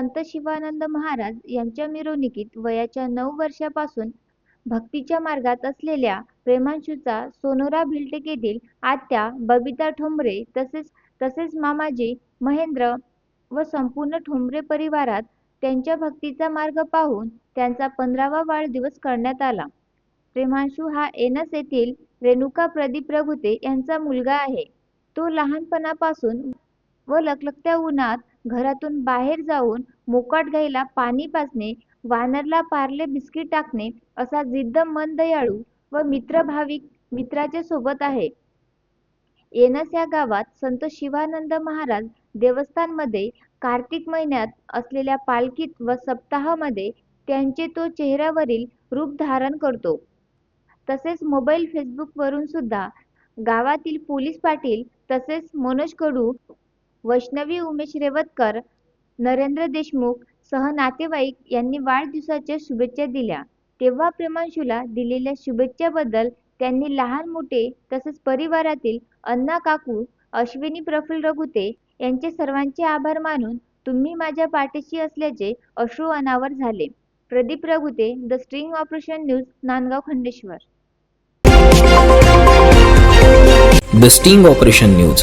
संत शिवानंद महाराज यांच्या मिरवणुकीत वयाच्या नऊ वर्षापासून भक्तीच्या मार्गात असलेल्या प्रेमांशूचा सोनोरा भिल्टेक येथील आत्या बबिता ठोंबरे तसेच तसेच मामाजी महेंद्र व संपूर्ण ठोंबरे परिवारात त्यांच्या भक्तीचा मार्ग पाहून त्यांचा पंधरावा वाढदिवस करण्यात आला. प्रेमांशू हा एनस येथील रेणुका प्रदीप रघुते यांचा मुलगा आहे. तो लहानपणापासून व लखलखत्या उन्हात घरातून बाहेर जाऊन मोकाट गाईला पाणी पाजणे वानरला पार्ले बिस्किट टाकणे असा जिद्द मन दयाळू व मित्रभाविक मित्राच्या सोबत आहे. येनस या गावात संत शिवानंद महाराज देवस्थानमध्ये कार्तिक महिन्यात असलेल्या पालखीत व सप्ताहामध्ये त्यांचे तो चेहऱ्यावरील रूप धारण करतो. तसेच मोबाईल फेसबुकवरून सुद्धा गावातील पोलीस पाटील तसेच मनोज कडू वैष्णवी उमेश रेवतकर नरेंद्र देशमुख सह नातेवाईक यांनी वाढदिवसाच्या शुभेच्छा दिल्या. तेव्हा प्रेमांशूला दिलेल्या शुभेच्छाबद्दल त्यांनी लहान मोठे तसेच परिवारातील अण्णा काकू अश्विनी प्रफुल्ल रघुते यांचे सर्वांचे आभार मानून तुम्ही माझ्या पाठीशी असल्याचे अश्रू अनावर झाले. Pradeep Raghute the string operation news Nandgaon Khandeshwar. The sting operation news.